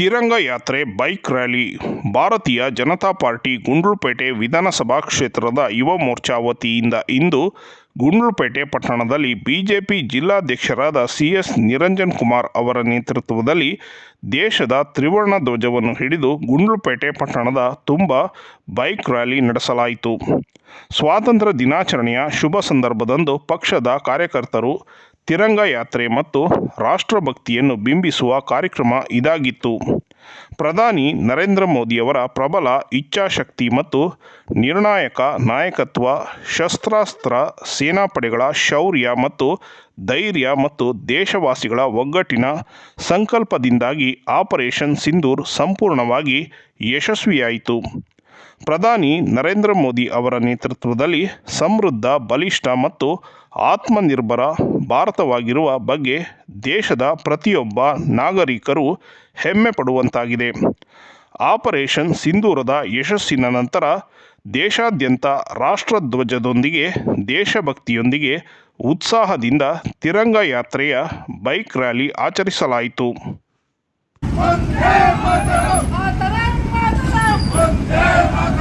ತಿರಂಗ ಯಾತ್ರೆ, bike rally, ಭಾರತೀಯ Janata party Gundlupet ವಿಧಾನಸಭಾ ಕ್ಷೇತ್ರದ ಯುವ ಮೋರ್ಚಾ ವತಿಯಿಂದ ಇಂದು ಗುಂಡ್ಲುಪೇಟೆ ಪಟ್ಟಣದಲ್ಲಿ ಬಿಜೆಪಿ ಜಿಲ್ಲಾಧ್ಯಕ್ಷರಾದ ಸಿ ಎಸ್ ನಿರಂಜನ್ ಕುಮಾರ್ ಅವರ ನೇತೃತ್ವದಲ್ಲಿ ದೇಶದ ತ್ರಿವರ್ಣ ಧ್ವಜವನ್ನು ಹಿಡಿದು ಗುಂಡ್ಲುಪೇಟೆ ಪಟ್ಟಣದ ತುಂಬ ಬೈಕ್ ರ್ಯಾಲಿ ನಡೆಸಲಾಯಿತು. ಸ್ವಾತಂತ್ರ್ಯ ದಿನಾಚರಣೆಯ ಶುಭ ಸಂದರ್ಭದಂದು ಪಕ್ಷದ ಕಾರ್ಯಕರ್ತರು ತಿರಂಗ ಯಾತ್ರೆ ಮತ್ತು ರಾಷ್ಟ್ರಭಕ್ತಿಯನ್ನು ಬಿಂಬಿಸುವ ಕಾರ್ಯಕ್ರಮ ಇದಾಗಿತ್ತು. ಪ್ರಧಾನಿ ನರೇಂದ್ರ ಮೋದಿಯವರ ಪ್ರಬಲ ಇಚ್ಛಾಶಕ್ತಿ ಮತ್ತು ನಿರ್ಣಾಯಕ ನಾಯಕತ್ವ, ಶಸ್ತ್ರಾಸ್ತ್ರ, ಸೇನಾಪಡೆಗಳ ಶೌರ್ಯ ಮತ್ತು ಧೈರ್ಯ ಮತ್ತು ದೇಶವಾಸಿಗಳ ಒಗ್ಗಟ್ಟಿನ ಸಂಕಲ್ಪದಿಂದಾಗಿ ಆಪರೇಷನ್ ಸಿಂಧೂರ್ ಸಂಪೂರ್ಣವಾಗಿ ಯಶಸ್ವಿಯಾಯಿತು. ಪ್ರಧಾನಿ ನರೇಂದ್ರ ಮೋದಿ ಅವರ ನೇತೃತ್ವದಲ್ಲಿ ಸಮೃದ್ಧ, ಬಲಿಷ್ಠ ಮತ್ತು ಆತ್ಮನಿರ್ಭರ ಭಾರತವಾಗಿರುವ ಬಗ್ಗೆ ದೇಶದ ಪ್ರತಿಯೊಬ್ಬ ನಾಗರಿಕರು ಹೆಮ್ಮೆ ಪಡುವಂತಾಗಿದೆ. ಆಪರೇಷನ್ ಸಿಂಧೂರದ ಯಶಸ್ಸಿನ ನಂತರ ದೇಶಾದ್ಯಂತ ರಾಷ್ಟ್ರಧ್ವಜದೊಂದಿಗೆ, ದೇಶಭಕ್ತಿಯೊಂದಿಗೆ ಉತ್ಸಾಹದಿಂದ ತಿರಂಗ ಯಾತ್ರೆಯ ಬೈಕ್ ರ್ಯಾಲಿ ಆಚರಿಸಲಾಯಿತು. Önder Atatürk!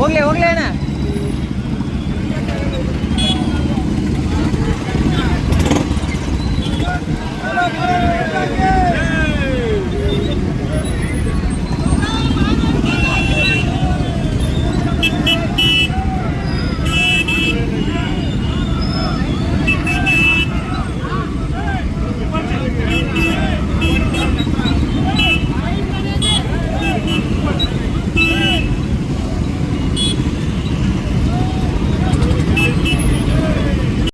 ಹೋಗ್ಲಿ ಹೋಗ್ಲೇಣ